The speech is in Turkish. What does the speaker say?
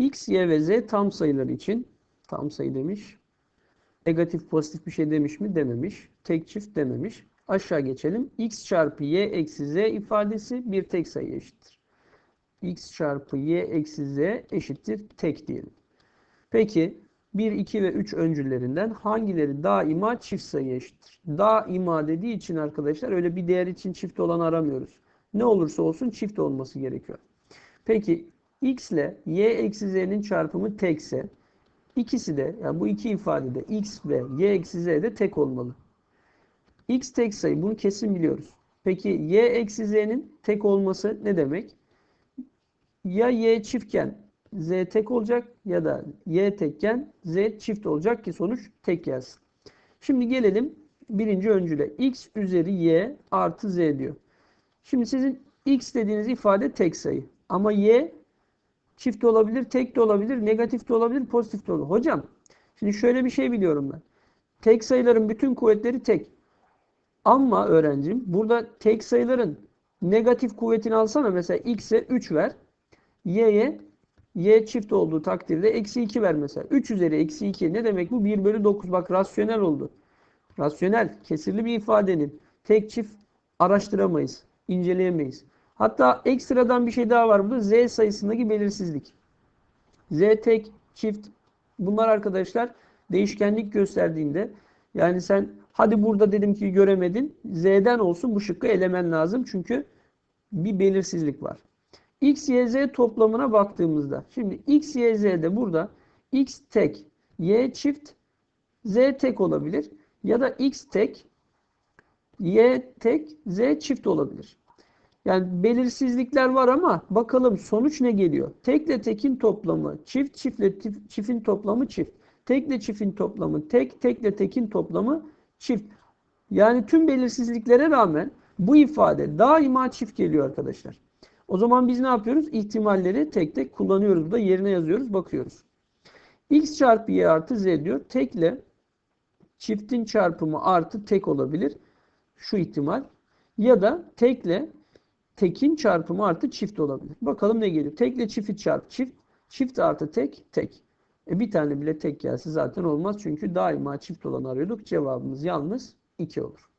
X, Y ve Z tam sayılar için tam sayı demiş. Negatif pozitif bir şey demiş mi? Dememiş. Tek çift dememiş. Aşağı geçelim. X çarpı Y eksi Z ifadesi bir tek sayı eşittir. X çarpı Y eksi Z eşittir tek diyelim. Peki 1, 2 ve 3 öncüllerinden hangileri daima çift sayı eşittir? Daima dediği için arkadaşlar öyle bir değer için çift olan aramıyoruz. Ne olursa olsun çift olması gerekiyor. Peki x ile y eksi z'nin çarpımı tekse ikisi de yani bu iki ifadede x ve y eksi z de tek olmalı. x tek sayı bunu kesin biliyoruz. Peki y eksi z'nin tek olması ne demek? Ya y çiftken z tek olacak ya da y tekken z çift olacak ki sonuç tek gelsin. Şimdi gelelim birinci öncüle. x üzeri y artı z diyor. Şimdi sizin x dediğiniz ifade tek sayı. Ama y çift de olabilir, tek de olabilir, negatif de olabilir, pozitif de olabilir. Hocam şimdi şöyle bir şey biliyorum ben. Tek sayıların bütün kuvvetleri tek. Ama öğrencim burada tek sayıların negatif kuvvetini alsana mesela x'e 3 ver. y'ye y çift olduğu takdirde eksi 2 ver mesela. 3 üzeri eksi 2 ne demek bu? 1 bölü 9 bak rasyonel oldu. Rasyonel kesirli bir ifadenin tek çift araştıramayız, inceleyemeyiz. Hatta ekstradan bir şey daha var burada. Z sayısındaki belirsizlik. Z tek, çift bunlar arkadaşlar değişkenlik gösterdiğinde yani sen hadi burada dedim ki göremedin. Z'den olsun bu şıkkı elemen lazım. Çünkü bir belirsizlik var. X, Y, Z toplamına baktığımızda şimdi X, Y, Z'de burada X tek, Y çift, Z tek olabilir. Ya da X tek, Y tek, Z çift olabilir. Yani belirsizlikler var ama bakalım sonuç ne geliyor? Tekle tekin toplamı çift, çiftle çiftin toplamı çift. Tekle çiftin toplamı tek, tekle tekin toplamı çift. Yani tüm belirsizliklere rağmen bu ifade daima çift geliyor arkadaşlar. O zaman biz ne yapıyoruz? İhtimalleri tek tek kullanıyoruz. Burada yerine yazıyoruz, bakıyoruz. X çarpı Y artı Z diyor. Tekle çiftin çarpımı artı tek olabilir. Şu ihtimal. Ya da tekle tekin çarpımı artı çift olabilir. Bakalım ne geliyor? Tekle çifti çarp çift. Çift artı tek tek. E bir tane bile tek gelse zaten olmaz. Çünkü daima çift olan arıyorduk. Cevabımız yalnız 2 olur.